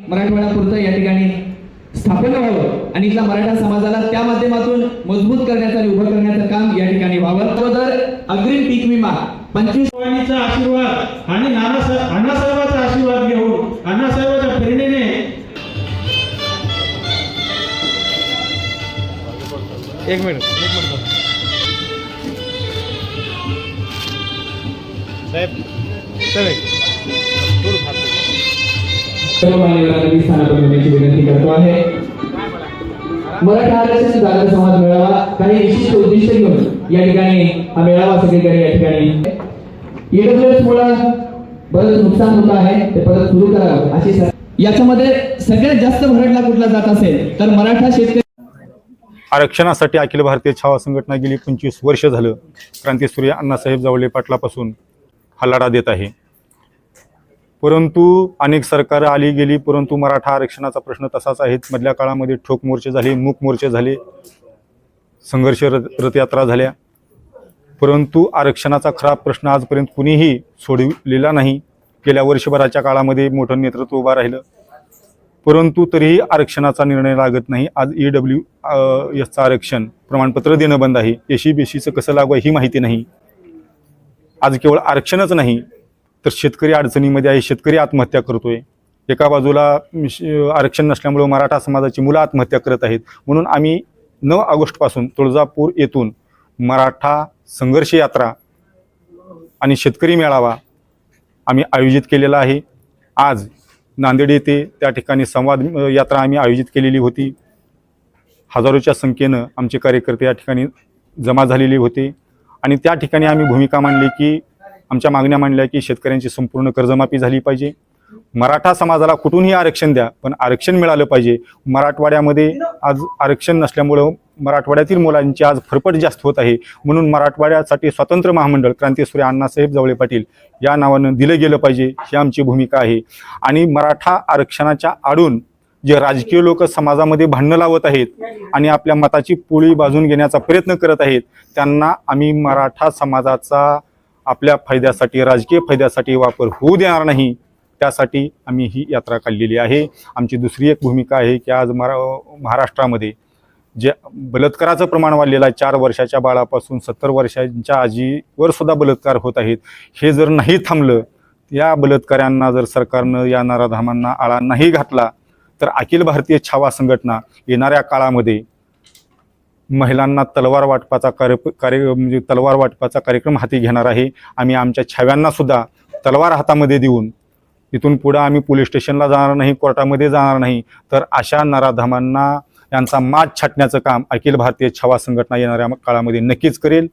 मराठवाड्यापुरतं या ठिकाणी स्थापन व्हावं आणि इथल्या मराठा समाजाला त्या माध्यमातून मजबूत करण्याचं आणि उभं करण्याचं काम या ठिकाणी व्हावं. अगोदर अग्रिम पीक विमा पंचवीस आशीर्वाद आणि अण्णासाहेबाचा आशीर्वाद घेऊन अण्णासाहेबाच्या प्रेरणेने एक मिनिट. एक मिनिट साहेब साहेब सर्व मान्यवरांना मी स्थानापन्न होण्याची विनंती करतो आहे. मराठा आरक्षण समाज मेळावा काही विशिष्ट उद्दिष्ट घेऊन या ठिकाणी हा मेळावा सगळीकडे या ठिकाणी. मुळे बरंच नुकसान होत आहे ते परत सुरू करावं अशी याच्यामध्ये सगळ्यात जास्त भरडला कुठला जात असेल तर मराठा शेतकरी आरक्षणासाठी अखिल भारतीय छावा संघटना गेली पंचवीस वर्ष झालं. क्रांतीसूर्य अण्णासाहेब जावळे पाटलापासून हा लढा देत आहे. परंतु अनेक सरकार आली गेली परंतु मराठा आरक्षणाचा प्रश्न तसाच आहे. मधल्या काळामध्ये ठोक मोर्चे झाले मूक मोर्चे झाले संघर्ष रथ रथयात्रा झाल्या. परंतु आरक्षणाचा खरा प्रश्न आजपर्यंत कुणीही सोडविलेला नाही. गेल्या वर्षभराच्या काळामध्ये मोठं नेतृत्व उभं राहिलं. परंतु तरीही आरक्षणाचा निर्णय लागत नाही. आज ई डब्ल्यू एसचं आरक्षण प्रमाणपत्र देणं बंद आहे. एशी बेशीचं कसं लागू आहे ही माहिती नाही. आज केवळ आरक्षणच नाही तर शेतकरी अडचणीमध्ये आहे शेतकरी आत्महत्या करतोय. एका बाजूला श- आरक्षण नसल्यामुळं मराठा समाजाची मुलं आत्महत्या करत आहेत. म्हणून आम्ही नऊ ऑगस्टपासून तुळजापूर येथून मराठा संघर्ष यात्रा आणि शेतकरी मेळावा आम्ही आयोजित केलेला आहे. आज नांदेड येथे त्या ठिकाणी संवाद यात्रा आम्ही आयोजित केलेली होती. हजारोच्या संख्येनं आमचे कार्यकर्ते या ठिकाणी जमा झालेले होते. आणि त्या ठिकाणी आम्ही भूमिका मांडली की आमच्या मागण्या मांडल्या की शेतकऱ्यांची संपूर्ण कर्जमाफी झाली पाहिजे. मराठा समाजाला कुठूनही आरक्षण द्या पण आरक्षण मिळालं पाहिजे. मराठवाड्यामध्ये आज आरक्षण नसल्यामुळं मराठवाड्यातील मुलांची आज फरफट जास्त होत आहे. म्हणून मराठवाड्यासाठी स्वतंत्र महामंडळ क्रांतीसूर्य अण्णासाहेब जवळे पाटील या नावानं दिलं गेलं पाहिजे ही आमची भूमिका आहे. आणि मराठा आरक्षणाच्या आडून जे राजकीय लोक समाजामध्ये भांडणं लावत आहेत आणि आपल्या मताची पोळी बाजून घेण्याचा प्रयत्न करत आहेत त्यांना आम्ही मराठा समाजाचा आपल्या फायद्यासाठी राजकीय फायद्यासाठी वापर होऊ देणार नाही त्यासाठी आम्ही ही यात्रा काढलेली आहे. आमची दुसरी एक भूमिका आहे की आज मरा महाराष्ट्रामध्ये जे बलात्काराचं प्रमाण वाढलेलं आहे चार वर्षाच्या बाळापासून सत्तर वर्षांच्या आजीवर सुद्धा बलात्कार होत आहेत. हे जर नाही थांबलं या बलात्काऱ्यांना जर सरकारनं या नराधामांना आळा नाही घातला तर अखिल भारतीय छावा संघटना येणाऱ्या काळामध्ये महिलांना तलवार वाटपाचा कार्य कार्य म्हणजे तलवार वाटपाचा कार्यक्रम हाती घेणार आहे. आम्ही आमच्या छाव्यांना सुद्धा तलवार हातामध्ये देऊन इथून पुढं आम्ही पोलीस स्टेशनला जाणार नाही कोर्टामध्ये जाणार नाही. तर अशा नराधामांना यांचा मात छाटण्याचं काम अखिल भारतीय छावा संघटना येणाऱ्या काळामध्ये नक्कीच करेल.